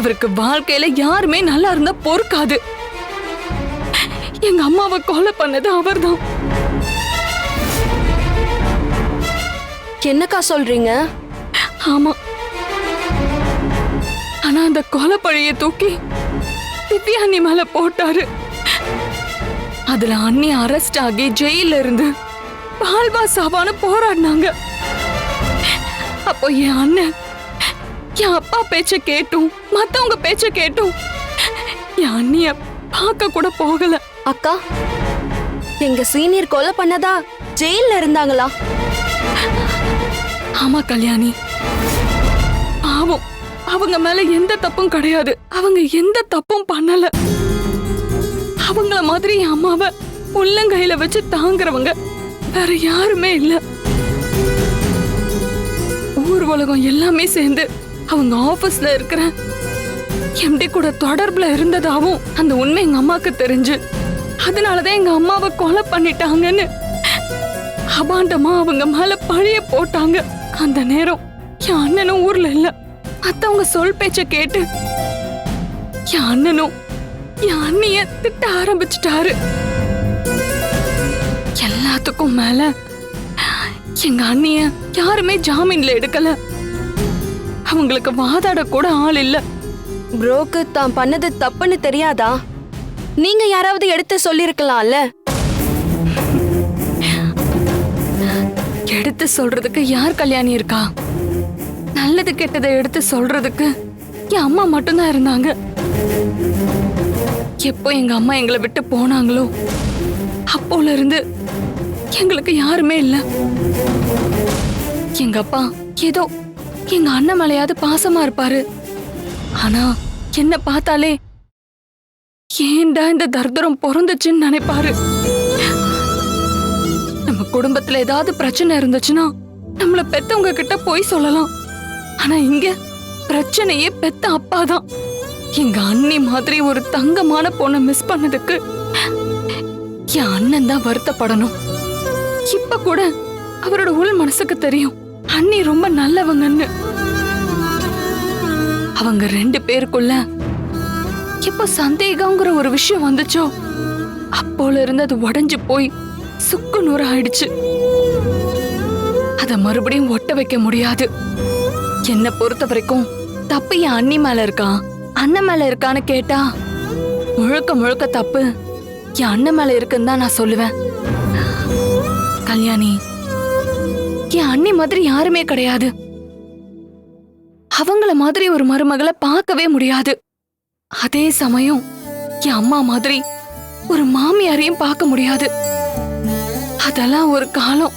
அவருக்கு வாழ்க்கையில யாருமே நல்லா இருந்தா பொறுக்காது. எங்க அம்மாவை கொலை பண்ணது அவர்தான். என்னக்கா சொல்றீங்க? ஆமா. ஆனா அந்த கொலை பழிய தூக்கி திவ்யா அண்ணி மேல போட்டாரு. அதுல அண்ணி அரெஸ்ட் ஆகி ஜெயில இருந்து பால்வா சாவான்னு போராடினாங்க. அப்போ என் அண்ணன் என் அப்பா பேச்ச கேட்டும் மத்தவங்க பேச்ச கேட்டும். என் அண்ணிய பார்க்க கூட போகல. அக்கா எங்க சீனியர் கொலை பண்ணதா? ஜெயில்ல இருந்தாங்களா? ஆமா கல்யாணி. பாவம் அவங்க மேல எந்த தப்பும் கிடையாது. அவங்க எந்த தப்பும் பண்ணல. அவங்கள மாதிரி என் அம்மாவை உள்ளங்கையில வச்சு தாங்குறவங்க வேற யாருமே இல்ல. ஊர் உலகம் எல்லாமே சேர்ந்து அவங்க ஆபீஸ்ல இருக்கிற எம்டி கூட தொடர்புல இருந்ததாவும் அந்த உண்மை எங்க அம்மாக்கு தெரிஞ்சு. அதனாலதான் எங்க அம்மாவை கொலை பண்ணிட்டாங்கன்னு. அபாண்டமா அவங்க மேல பழிய போட்டாங்க. அந்த நேரம் என் அண்ணனும் ஊர்ல இல்ல. மத்தவங்க சொல் பேச்ச கேட்டு என் அண்ணனும் என் அண்ணிய திட்ட ஆரம்பிச்சிட்டாரு. எல்லாத்துக்கும் மேல எங்க அண்ணிய யாருமே ஜாமீன்ல எடுக்கல. அவங்களுக்கு வாதாட கூட ஆள் இல்ல. ப்ரோக்கு தான் பண்ணது தப்புன்னு தெரியாதா? நீங்க யாராவது எடுத்து சொல்லிருக்கலாம்ல? எடுத்து சொல்றதுக்கு யார் கல்யாணி இருக்கா? நல்லது கெட்டதை எடுத்து சொல்றதுக்கு என் அம்மா மட்டும்தான் இருந்தாங்க. எப்போ எங்க அம்மா எங்களை விட்டு போனாங்களோ அப்போல இருந்து எங்களுக்கு யாருமே இல்ல. எங்க அப்பா ஏதோ எங்க அண்ணன் மேலையாவது பாசமா இருப்பாரு. ஆனா என்ன பார்த்தாலே ஏன்டா இந்த தர்தரம் பிறந்துச்சுன்னு நினைப்பாரு. நம்ம குடும்பத்துல ஏதாவது பிரச்சனை இருந்துச்சுன்னா நம்மள பெத்தவங்க கிட்ட போய் சொல்லலாம். ஆனா இங்க பிரச்சனையே பெத்த அப்பாதான். எங்க அண்ணி மாதிரி ஒரு தங்கமான பொண்ணை மிஸ் பண்ணதுக்கு என் அண்ணன் தான் வருத்தப்படணும். இப்ப கூட அவரோட உள் மனசுக்கு தெரியும். அண்ணி ரொம்ப நல்லவங்கன்னு. அவங்க ரெண்டு பேருக்குள்ள எப்போ சந்தேகங்கிற ஒரு விஷயம் வந்துச்சோ அப்போல இருந்து அது உடஞ்சு போய் சுக்கு நூறு ஆயிடுச்சு. அத மறுபடியும் ஒட்ட வைக்க முடியாது. என்ன பொறுத்த வரைக்கும் தப்பு என் அண்ணி மேல இருக்கா? அண்ணன் மேல இருக்கான்னு கேட்டா முழுக்க முழுக்க தப்பு என் அண்ணன் மேல இருக்குன்னு தான் நான் சொல்லுவேன். கல்யாணி என் அண்ணி மாதிரி யாருமே கிடையாது. அவங்கள மாதிரி ஒரு மருமகளை பார்க்கவே முடியாது. அதே சமயம் என் அம்மா மாதிரி ஒரு மாமியாரையும் பார்க்க முடியாது. அதெல்லாம் ஒரு காலம்.